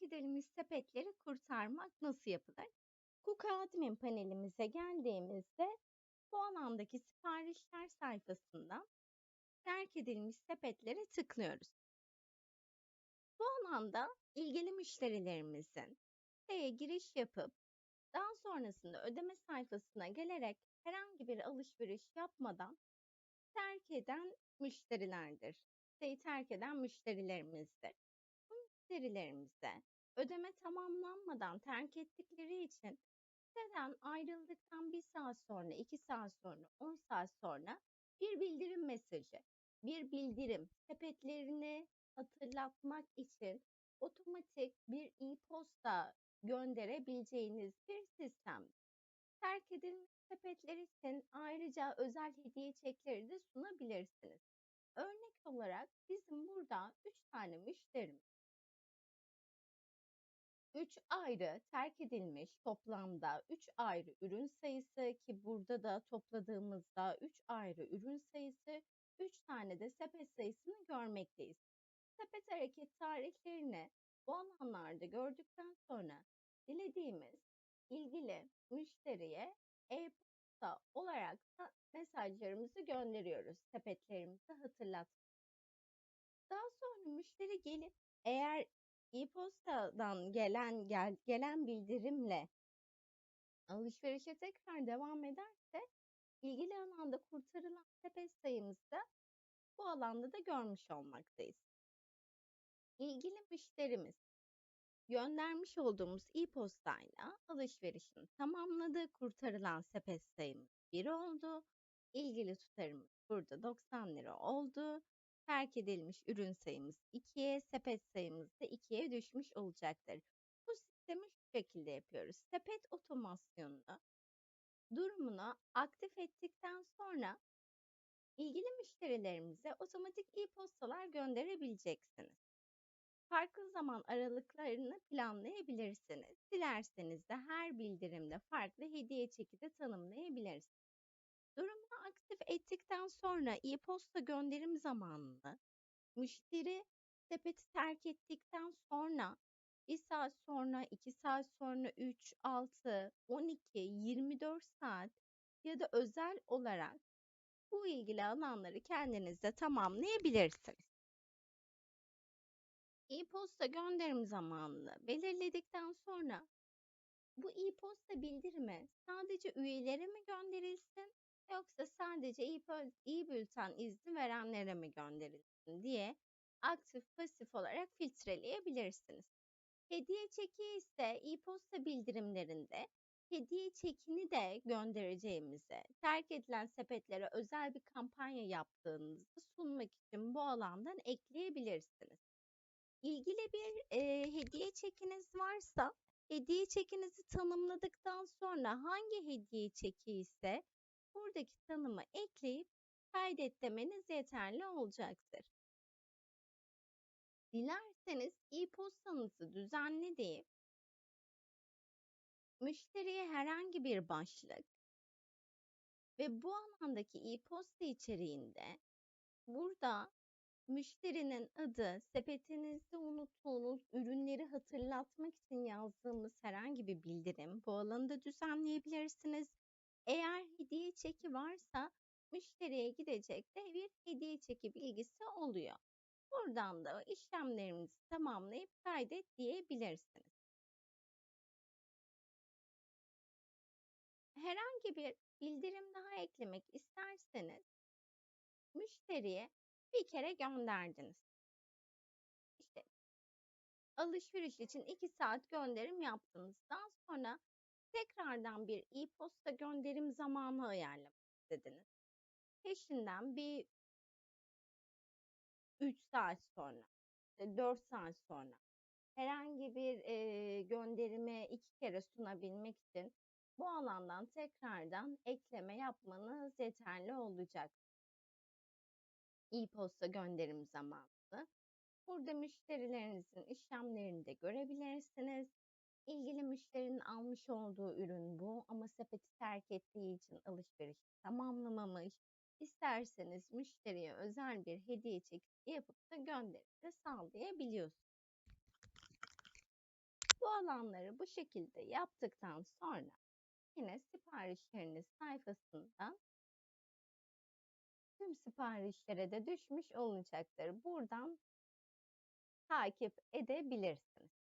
terk edilmiş sepetleri kurtarmak nasıl yapılır? Cook Admin panelimize geldiğimizde bu alandaki siparişler sayfasında terk edilmiş sepetlere tıklıyoruz. Bu alanda ilgili müşterilerimizin siteye giriş yapıp daha sonrasında ödeme sayfasına gelerek herhangi bir alışveriş yapmadan terk eden müşterilerdir. Siteyi terk eden müşterilerimizdir. Müşterilerimize ödeme tamamlanmadan terk ettikleri için siteden ayrıldıktan bir saat sonra, iki saat sonra, on saat sonra bir bildirim mesajı, bir bildirim sepetlerini hatırlatmak için otomatik bir e-posta gönderebileceğiniz bir sistem. Terk edilmiş sepetler için ayrıca özel hediye çekleri de sunabilirsiniz. Örnek olarak bizim burada 3 tane müşterimiz 3 ayrı terk edilmiş toplamda 3 ayrı ürün sayısı ki burada da topladığımızda 3 ayrı ürün sayısı 3 tane de sepet sayısını görmekteyiz. Sepet hareket tarihlerini bu alanlarda gördükten sonra dilediğimiz ilgili müşteriye e-posta olarak mesajlarımızı gönderiyoruz. Sepetlerimizi hatırlat. Daha sonra müşteri gelip eğer e-postadan gelen gel, gelen bildirimle alışverişe tekrar devam ederse ilgili alanda kurtarılan sepet sayımızı da bu alanda da görmüş olmaktayız. İlgili müşterimiz göndermiş olduğumuz e-postayla alışverişini tamamladı. Kurtarılan sepet sayımız 1 oldu. İlgili tutarımız burada 90 lira oldu terk edilmiş ürün sayımız 2'ye, sepet sayımız da 2'ye düşmüş olacaktır. Bu sistemi şu şekilde yapıyoruz. Sepet otomasyonunu durumunu aktif ettikten sonra ilgili müşterilerimize otomatik e-postalar gönderebileceksiniz. Farklı zaman aralıklarını planlayabilirsiniz. Dilerseniz de her bildirimde farklı hediye çeki de tanımlayabilirsiniz. Durumunu aktif ettikten sonra e-posta gönderim zamanını müşteri sepeti terk ettikten sonra 1 saat sonra, 2 saat sonra, 3, 6, 12, 24 saat ya da özel olarak bu ilgili alanları kendinizde tamamlayabilirsiniz. E-posta gönderim zamanını belirledikten sonra bu e-posta bildirimi sadece üyelere mi gönderilsin yoksa sadece e-bülten izni verenlere mi gönderilsin diye aktif pasif olarak filtreleyebilirsiniz. Hediye çeki ise e-posta bildirimlerinde hediye çekini de göndereceğimize, terk edilen sepetlere özel bir kampanya yaptığınızda sunmak için bu alandan ekleyebilirsiniz. İlgili bir e, hediye çekiniz varsa, hediye çekinizi tanımladıktan sonra hangi hediye çeki ise buradaki tanımı ekleyip kaydet demeniz yeterli olacaktır. Dilerseniz e-postanızı düzenle deyip müşteriye herhangi bir başlık ve bu alandaki e-posta içeriğinde burada müşterinin adı, sepetinizde unuttuğunuz ürünleri hatırlatmak için yazdığımız herhangi bir bildirim bu alanda düzenleyebilirsiniz. Eğer hediye çeki varsa müşteriye gidecek de bir hediye çeki bilgisi oluyor. Buradan da işlemlerimizi tamamlayıp kaydet diyebilirsiniz. Herhangi bir bildirim daha eklemek isterseniz müşteriye bir kere gönderdiniz. İşte alışveriş için 2 saat gönderim yaptığınızdan sonra tekrardan bir e-posta gönderim zamanı ayarlamak istediniz. Peşinden bir 3 saat sonra, 4 saat sonra herhangi bir e, gönderimi iki kere sunabilmek için bu alandan tekrardan ekleme yapmanız yeterli olacak. E-posta gönderim zamanı. Burada müşterilerinizin işlemlerini de görebilirsiniz. İlgili müşterinin almış olduğu ürün bu ama sepeti terk ettiği için alışveriş tamamlamamış. İsterseniz müşteriye özel bir hediye çekisi yapıp da gönderip de sağlayabiliyorsunuz. Bu alanları bu şekilde yaptıktan sonra yine siparişleriniz sayfasından tüm siparişlere de düşmüş olacaktır. Buradan takip edebilirsiniz.